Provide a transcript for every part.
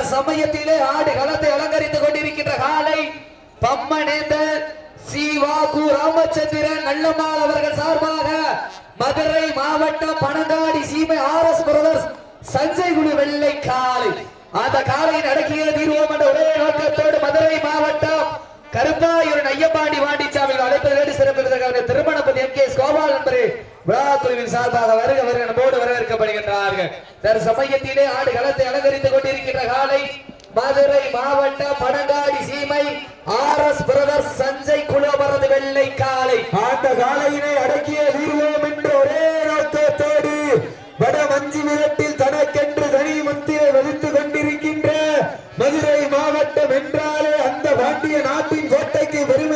தற்சமயத்திலே ஆடு களத்தை அலங்கரித்துக் கொண்டிருக்கின்ற காலை பம்மனேந்தர் சிவாகு ராமச்சந்திரன் நல்லம்மாள் அவர்கள் சார்பாக மதுரை மாவட்டம் பனங்காடி சீமை ஆர் எஸ் பிரதர்ஸ் சஞ்சய் குழு வெள்ளை காலை. அந்த காலையின் அடக்கிய தீர்வோம் என்ற ஒரே நோக்கத்தோடு மதுரை மாவட்டம் கருப்பாயூரன் ஐயப்பாண்டி வாண்டிச்சாமி அழைப்பதற்கு சிறப்பு திருமணப்பதி எம் கே கோபால் என்பது விழாக்குழுவின் சார்பாக வருக வருக நம்மோடு வரவேற்கப்படுகின்றார்கள். தர் சமயத்திலே ஆடு களத்தை அலங்கரித்துக் கொண்டிருக்கின்ற காலை மதுரை மாவட்ட படங்காடி சீமை ஆர் எஸ் பிரதர் சஞ்சய் குலவரது வெள்ளை காலை. அந்த காலையினை அடக்கிய வீர்வோம் என்று ஒரே நோக்கத்தோடு வட மஞ்சி விரட்டில் தனக்கென்று தனி மந்தியை வகித்துக் கொண்டிருக்கின்ற மதுரை மாவட்டம் என்றாலே அந்த பாண்டிய நாட்டின் கோட்டைக்கு பெருமை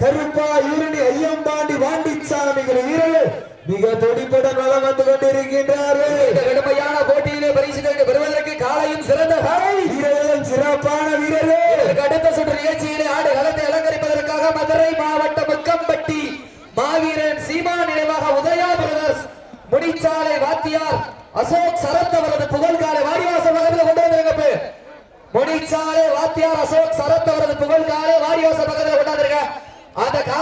கருப்பா யூரணி ஐயம்பாண்டி வாண்டிச்சாமிகள் வீரர்கள் மிக துடிப்புடன் வளம் வந்து கொண்டிருக்கின்றார்கள். இந்த கடுமையான போட்டியிலே பரிசுகளை பெறுவதற்கு காலையும் சிறந்த காலை வீரர்களும் சிறப்பான வீரர்கள். அடுத்த சுற்று நிகழ்ச்சியிலே ஆடு களத்தை அலங்கரிப்பதற்காக மதுரை மாவட்டம் முக்கம்பட்டி மாவீரன் சீமா நினைவாக உதயா பிரதர்ஸ் முடிச்சாலை வாத்தியார் அசோக் சரத் அவரது புகழ்காலை பக்கத்தில் கொண்டு வந்திருக்க முடிச்சாலை வாத்தியார் அசோக் சரத் அவரது புகழ்காலை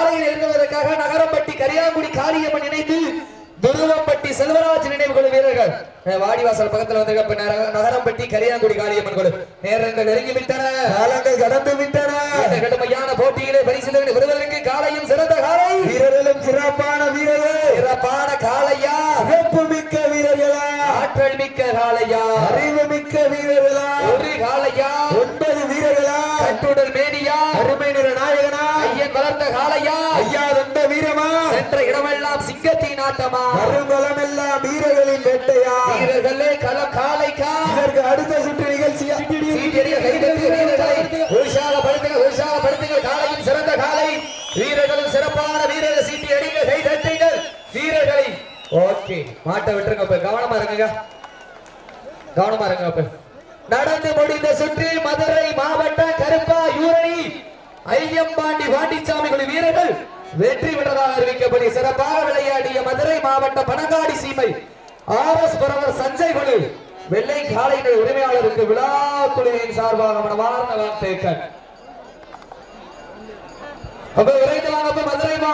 அந்த காலையில் இருந்ததற்காக நகரம்பட்டி கரியாங்குடி காளியம்மன் இணைந்து துருவம்பட்டி செல்வராஜ் நினைவு கொள்ளும் வீரர்கள். வாடிவாசல் பக்கத்துல வந்திருக்க நகரம்பட்டி கரியாங்குடி காளியம்மன் கொடு. நேரங்கள் நெருங்கி விட்டன. காலங்கள் கடந்து விட்டன. கடுமையான போட்டியிலே பரிசுகளை பெறுவதற்கு காலையும் சிறந்த காலை. வீரர்களும் சிறப்பான வீரர்கள். சிறப்பான காளையா சிறப்பு மிக்க வீரர்களா? ஆற்றல் மிக்க காளையா அறிவு மிக்க வீரர்களா? ஒரு காளையா ஒன்பது கட்டுடல் மேனியா? அருமை நிற நாயகனா? ஐயன் வளர்த்த காளையா? ஐயா தந்த வீரமா? சென்ற இடமெல்லாம் சிங்கத்தின் ஆட்டமா? வரும்பலம் எல்லாம் வீரர்களின் வேட்டையா? வீரர்களே கள காளைக்கா? இதற்கு அடுத்த சுற்று நிகழ்ச்சியா? உற்சாகப்படுத்துங்கள் உற்சாகப்படுத்துங்கள். காலையும் சிறந்த காலை வீரர்களும் சிறப்பான வீரர்கள் சீட்டி அடிங்க கை தட்டுங்கள் வீரர்களை. ஓகே. மாட்டை விட்டுருங்க கவனமா இருங்க கவனமா இருங்க இப்ப நடந்து முடிந்த சுற்று மதுரை மாவட்ட கருப்பா யூரணி ஐயம்பாண்டி வாண்டிச்சாமி குழு வீரர்கள் வெற்றி பெற்றதாக அறிவிக்கப்படி சிறப்பாக விளையாடிய மதுரை மாவட்ட பனங்காடி சீமை ஆர் எஸ் பரவர் சஞ்சய் குழு வெள்ளை காலையினை உரிமையாளருக்கு விழா குழுவின் சார்பாக மனமார்ந்த வாழ்த்துக்கள். அப்ப விரைந்து வாங்க மதுரை மாவட்ட